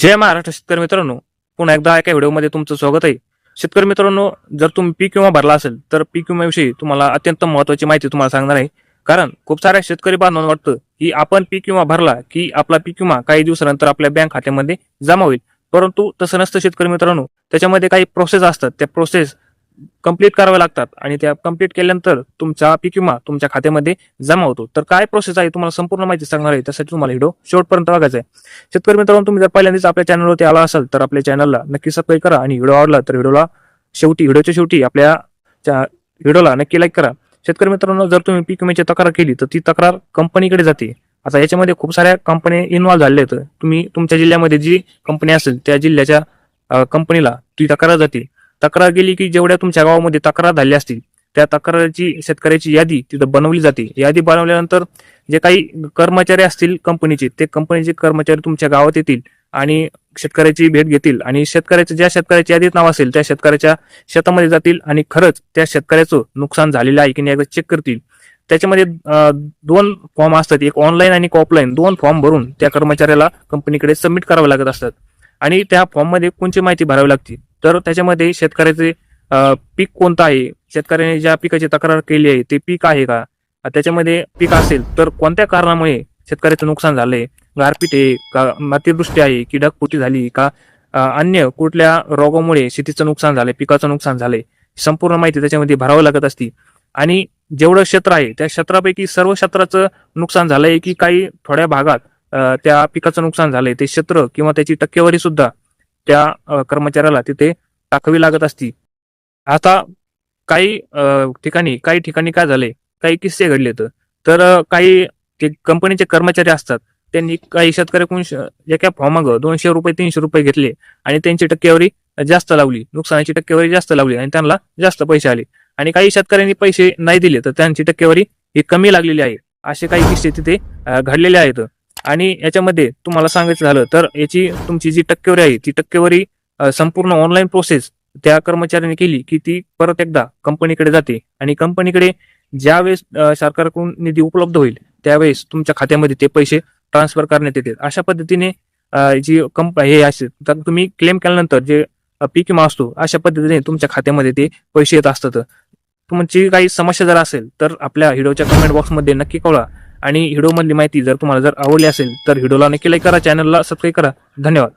जय महाराष्ट्र शेतकरी मित्रांनो. पुन्हा एकदा एका व्हिडिओमध्ये तुमचं स्वागत आहे. शेतकरी मित्रांनो जर तुम्ही पीक विमा भरला असेल तर पीक विम्याविषयी तुम्हाला अत्यंत महत्वाची माहिती तुम्हाला सांगणार आहे. कारण खूप साऱ्या शेतकरी बांधवांना वाटतं की आपण पीक विमा भरला की आपला पीक विमा काही दिवसानंतर आपल्या बँक खात्यामध्ये जमा होईल. परंतु तसं नसतं शेतकरी मित्रांनो. त्याच्यामध्ये काही प्रोसेस असतात. त्या प्रोसेस कंप्लीट कराव्या लागतात आणि त्या कंप्लीट केल्यानंतर तुमचा पीक विमा तुमच्या खात्यामध्ये जमा होतो. तर काय प्रोसेस आहे तुम्हाला संपूर्ण माहिती सांगणार आहे. त्यासाठी तुम्हाला व्हिडिओ शेवटपर्यंत बघायचा आहे. शेतकरी मित्रांनो तुम्ही जर पहिल्यांदाच आपल्या चॅनलवरती आला असाल तर आपल्या चॅनलला नक्की सबस्क्राईब करा आणि व्हिडिओ आवडला तर व्हिडिओला शेवटी व्हिडिओच्या शेवटी आपल्या व्हिडिओला नक्की लाईक करा. शेतकरी मित्रांनो जर तुम्ही पीक विम्याची तक्रार केली तर ती तक्रार कंपनीकडे जाते. आता याच्यामध्ये खूप साऱ्या कंपन्या इन्व्हॉल्व्ह झाल्या आहेत. तुम्ही तुमच्या जिल्ह्यामध्ये जी कंपनी असेल त्या जिल्ह्याच्या कंपनीला ती तक्रार जाते. तक्रार गेली की जेवढ्या तुमच्या गावामध्ये तक्रार झाल्या असतील त्या तक्रारीची शेतकऱ्याची यादी तिथं बनवली जाते. यादी बनवल्यानंतर जे काही कर्मचारी असतील कंपनीचे ते कंपनीचे कर्मचारी तुमच्या गावात येतील आणि शेतकऱ्याची भेट घेतील. आणि शेतकऱ्याचं ज्या शेतकऱ्याच्या यादीत नाव असेल त्या शेतकऱ्याच्या शेतामध्ये जातील आणि खरंच त्या शेतकऱ्याचं नुकसान झालेलं आहे की नाही एकदा चेक करतील. त्याच्यामध्ये दोन फॉर्म असतात एक ऑनलाईन आणि एक ऑफलाईन दोन फॉर्म भरून त्या कर्मचाऱ्याला कंपनीकडे सबमिट करावे लागत असतात. आणि त्या फॉर्ममध्ये कोणची माहिती भरावी लागते? तर त्याच्यामध्ये शेतकऱ्याचे पीक कोणतं आहे? शेतकऱ्याने ज्या पिकाची तक्रार केली आहे ते पीक आहे का? त्याच्यामध्ये पीक असेल तर कोणत्या कारणामुळे शेतकऱ्याचं नुकसान झालंय? गारपीट आहे का? मातीवृष्टी आहे की ढगफुटी झाली का? अन्य कुठल्या रोगामुळे शेतीचं नुकसान झालंय पिकाचं नुकसान झालंय? संपूर्ण माहिती त्याच्यामध्ये भरावं लागत असती. आणि जेवढं क्षेत्र आहे त्या क्षेत्रापैकी सर्व क्षेत्राचं नुकसान झालंय की काही थोड्या भागात त्या पिकाचं नुकसान झालंय. ते क्षेत्र किंवा त्याची टक्केवारी सुद्धा त्या कर्मचाऱ्याला तिथे टाकावी लागत असती. आता काही ठिकाणी काही ठिकाणी काय झालंय काही किस्से घडलेत. तर काही ते कंपनीचे कर्मचारी असतात त्यांनी काही शेतकऱ्याकडून एका फॉर्माग दोनशे रुपये तीनशे रुपये घेतले आणि त्यांची टक्केवारी जास्त लावली नुकसानाची टक्केवारी जास्त लावली आणि त्यांना जास्त पैसे आले. आणि काही शेतकऱ्यांनी पैसे नाही दिले तर त्यांची टक्केवारी ही कमी लागलेली आहे. असे काही किस्से तिथे घडलेले आहेत. आणि याच्यामध्ये तुम्हाला सांगायचं झालं तर याची तुमची जी टक्केवारी आहे ती टक्केवारी संपूर्ण ऑनलाईन प्रोसेस त्या कर्मचाऱ्याने केली की ती परत एकदा कंपनीकडे जाते आणि कंपनीकडे ज्यावेळेस सरकारकडून निधी उपलब्ध होईल त्यावेळेस तुमच्या खात्यामध्ये ते पैसे ट्रान्सफर करण्यात येते अशा पद्धतीने जी कंप हे असे तर तुम्ही क्लेम केल्यानंतर जे पीक विमा असतो अशा पद्धतीने तुमच्या खात्यामध्ये ते पैसे येत असतात. तुमची काही समस्या जर असेल तर आपल्या व्हिडिओच्या कमेंट बॉक्समध्ये नक्की कळवा. आणि व्हिडिओमधली माहिती जर तुम्हाला जर आवडली असेल तर व्हिडिओला नक्की लाईक करा चॅनलला सबस्क्राईब करा. धन्यवाद.